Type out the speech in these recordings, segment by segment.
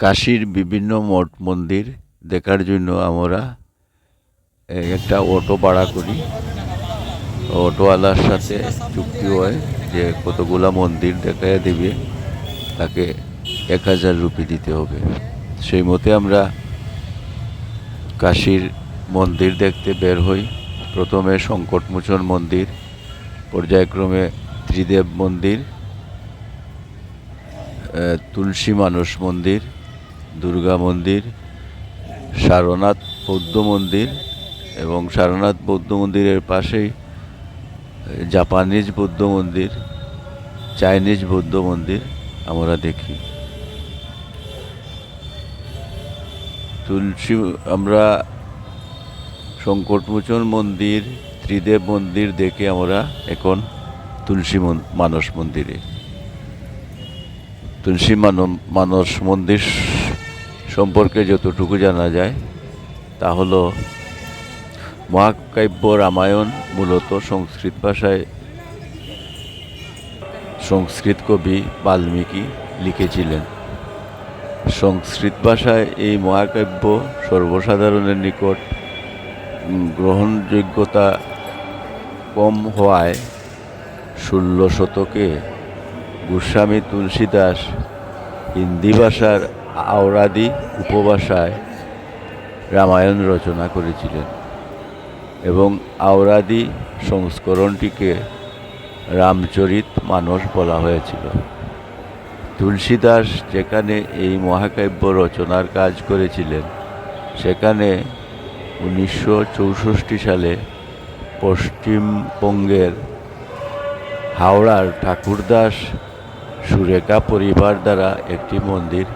কাশীর বিভিন্ন মঠ মন্দির দেখার জন্য আমরা একটা অটো ভাড়া করি। অটোওয়ালার সাথে চুক্তি হয় যে কতগুলা মন্দির দেখায় দেবে, তাকে এক হাজার রুপি দিতে হবে। সেই মতে আমরা কাশীর মন্দির দেখতে বের হই। প্রথমে সংকটমোচন মন্দির, পর্যায়ক্রমে ত্রিদেব মন্দির তুলসী মানস মন্দির দুর্গা মন্দির, সারনাথ বৌদ্ধ মন্দির এবং সারনাথ বৌদ্ধ মন্দিরের পাশেই জাপানিজ বৌদ্ধ মন্দির, চাইনিজ বৌদ্ধ মন্দির আমরা দেখি। তুলসী, আমরা সংকটমোচন মন্দির, ত্রিদেব মন্দির দেখে আমরা এখন তুলসী মন- মানস মন্দিরে। তুলসী মানস মন্দির সম্পর্কে যতটুকু জানা যায়, তা হল মহাকাব্য রামায়ণ মূলত সংস্কৃত ভাষায়। সংস্কৃত কবি বাল্মীকি লিখেছিলেন। সংস্কৃত ভাষায় এই মহাকাব্য সর্বসাধারণের নিকট গ্রহণযোগ্যতা কম হওয়ায় ষোলো শতকে গোস্বামী তুলসীদাস হিন্দি ভাষার আওরাদি উপভাষায় রামায়ণ রচনা করেছিলেন এবং আওরাদি সংস্করণটিকে রামচরিত মানস বলা হয়েছিল। তুলসীদাস যেখানে এই মহাকাব্য রচনার কাজ করেছিলেন, সেখানে উনিশশো চৌষট্টি সালে পশ্চিমবঙ্গের হাওড়ার ঠাকুরদাস সুরেখা পরিবার দ্বারা একটি মন্দির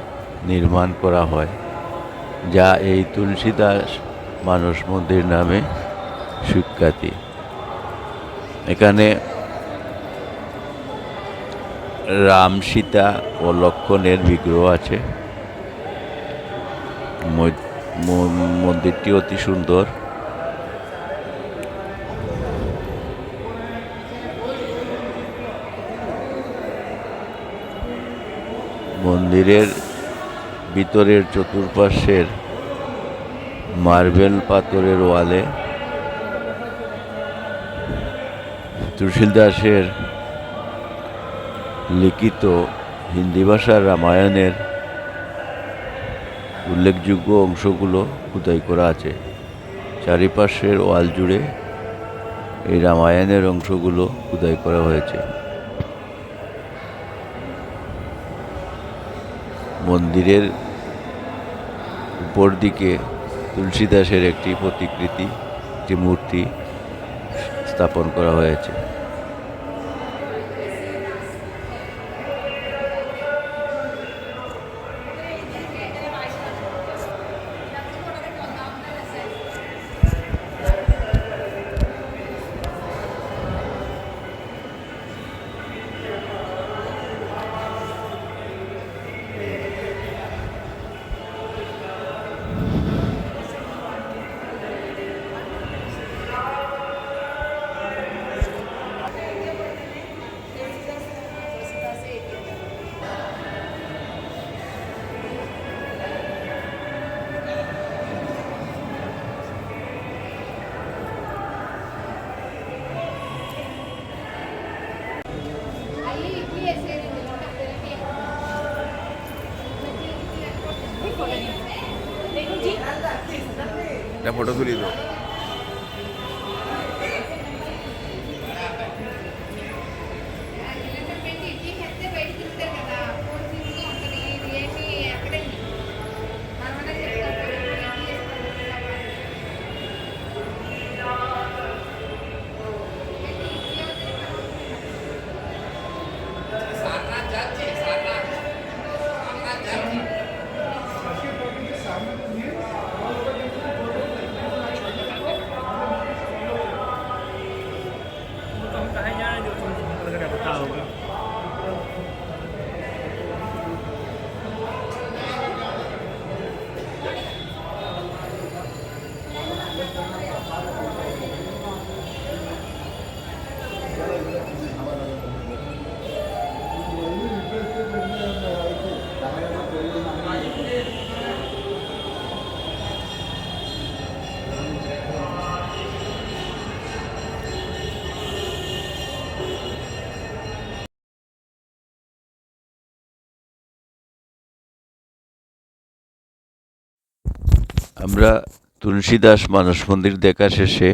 নির্মাণ করা হয়, যা এই তুলসীদাস মানস মন্দির নামে সুখ্যাতি। এখানে রাম সীতা ও লক্ষণের বিগ্রহ আছে। মন্দিরটি অতি সুন্দর। মন্দিরের ভিতরের চতুর্পাশের মার্বেল পাথরের ওয়ালে তুলসীল দাসের লিখিত হিন্দি ভাষার রামায়ণের উল্লেখযোগ্য অংশগুলো খোদাই করা আছে। চারিপাশের ওয়াল জুড়ে এই রামায়ণের অংশগুলো খোদাই করা হয়েছে। মন্দিরের উপর দিকে তুলসীদাসের একটি প্রতিকৃতি একটি মূর্তি স্থাপন করা হয়েছে। একটা ফটো তুলি তো আমরা তুলসীদাস মানস মন্দির দেখা শেষে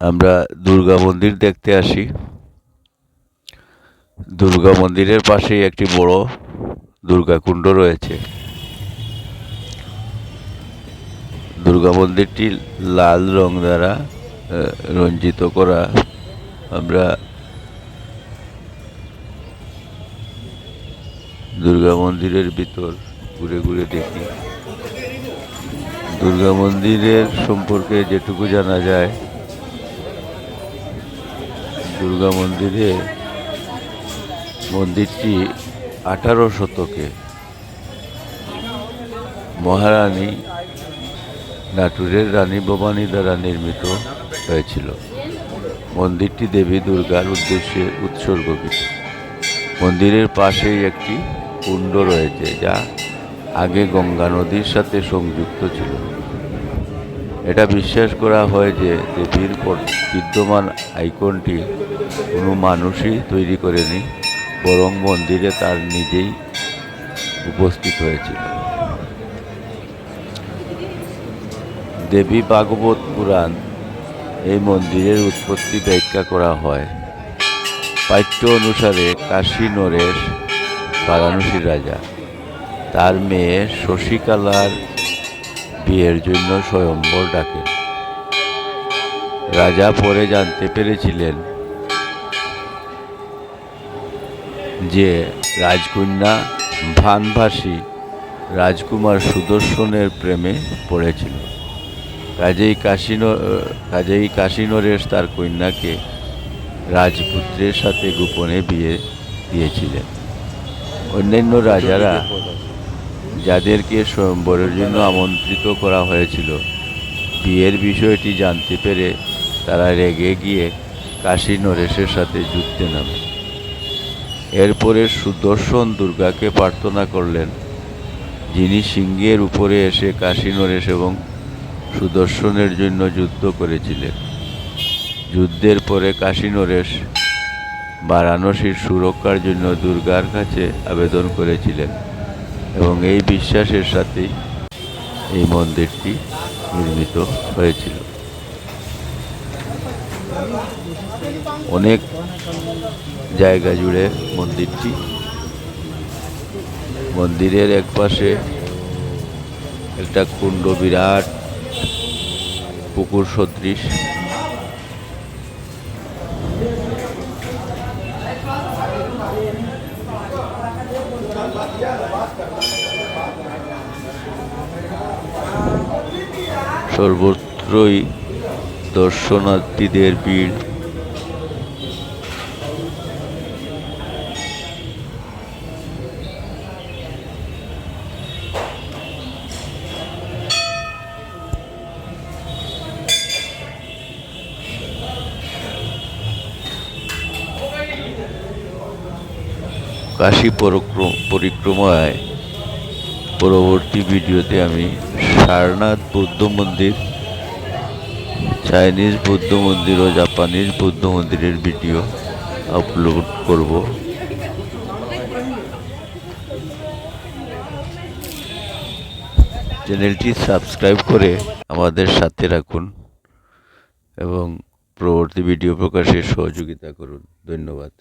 আমরা দুর্গা মন্দির দেখতে আসি। দুর্গা মন্দিরের পাশেই একটি বড় দুর্গা কুণ্ড রয়েছে। দুর্গা মন্দিরটি লাল রং দ্বারা রঞ্জিত করা। আমরা দুর্গা মন্দিরের ভিতর ঘুরে ঘুরে দেখি। দুর্গা মন্দিরের সম্পর্কে যেটুকু জানা যায়, দুর্গা মন্দিরে মন্দিরটি আঠারো শতকে মহারানী নাটুরের রানী ভবানী দ্বারা নির্মিত হয়েছিল। মন্দিরটি দেবী দুর্গার উদ্দেশ্যে উৎসর্গকৃত। মন্দিরের পাশেই একটি কুণ্ড রয়েছে, যা আগে গঙ্গা নদীর সাথে সংযুক্ত ছিল। এটা বিশ্বাস করা হয় যে দেবীর বিদ্যমান আইকনটি কোনো মানুষই তৈরি করেনি, বরং মন্দিরে তার নিজেই উপস্থিত হয়েছিল। দেবী ভাগবত পুরাণ এই মন্দিরের উৎপত্তি ব্যাখ্যা করা হয়। পাঠ্য অনুসারে কাশী নরেশ বারাণসীর রাজা। তার মেয়ে শশীকালার বিয়ের জন্য স্বয়ম্বর ডাকেন রাজা পরে জানতে পেরেছিলেন যে রাজকন্যা ভানভাসী রাজকুমার সুদর্শনের প্রেমে পড়েছিল। কাজেই কাশীন, কাজেই কাশীনরেশ তার কন্যাকে রাজপুত্রের সাথে গোপনে বিয়ে দিয়েছিলেন। অন্যান্য রাজারা যাদেরকে স্বয়ম্বরের জন্য আমন্ত্রিত করা হয়েছিল। বিয়ের বিষয়টি জানতে পেরে তারা রেগে গিয়ে কাশী নরেশের সাথে যুদ্ধে নামে। এরপরে সুদর্শন দুর্গাকে প্রার্থনা করলেন, যিনি সিংহের উপরে এসে কাশী নরেশ এবং সুদর্শনের জন্য যুদ্ধ করেছিলেন। যুদ্ধের পরে কাশী নরেশ বারাণসীর সুরক্ষার জন্য দুর্গার কাছে আবেদন করেছিলেন। এবং এই বিশ্বাসের সাথেই এই মন্দিরটি নির্মিত হয়েছিল। অনেক জায়গা জুড়ে মন্দিরটি। মন্দিরের এক পাশে একটা কুণ্ড বিরাট, পুকুর সদৃশ। সর্বত্রই দর্শনার্থীদের ভিড়। কাশী পরক্রম পরিক্রমায় পরবর্তী ভিডিওতে আমি সারনাথ বৌদ্ধ মন্দির, চাইনিজ বৌদ্ধ মন্দির ও জাপানিজ বৌদ্ধ মন্দিরের ভিডিও আপলোড করব। চ্যানেলটি সাবস্ক্রাইব করে আমাদের সাথে রাখুন এবং পরবর্তী ভিডিও প্রকাশে সহযোগিতা করুন। ধন্যবাদ।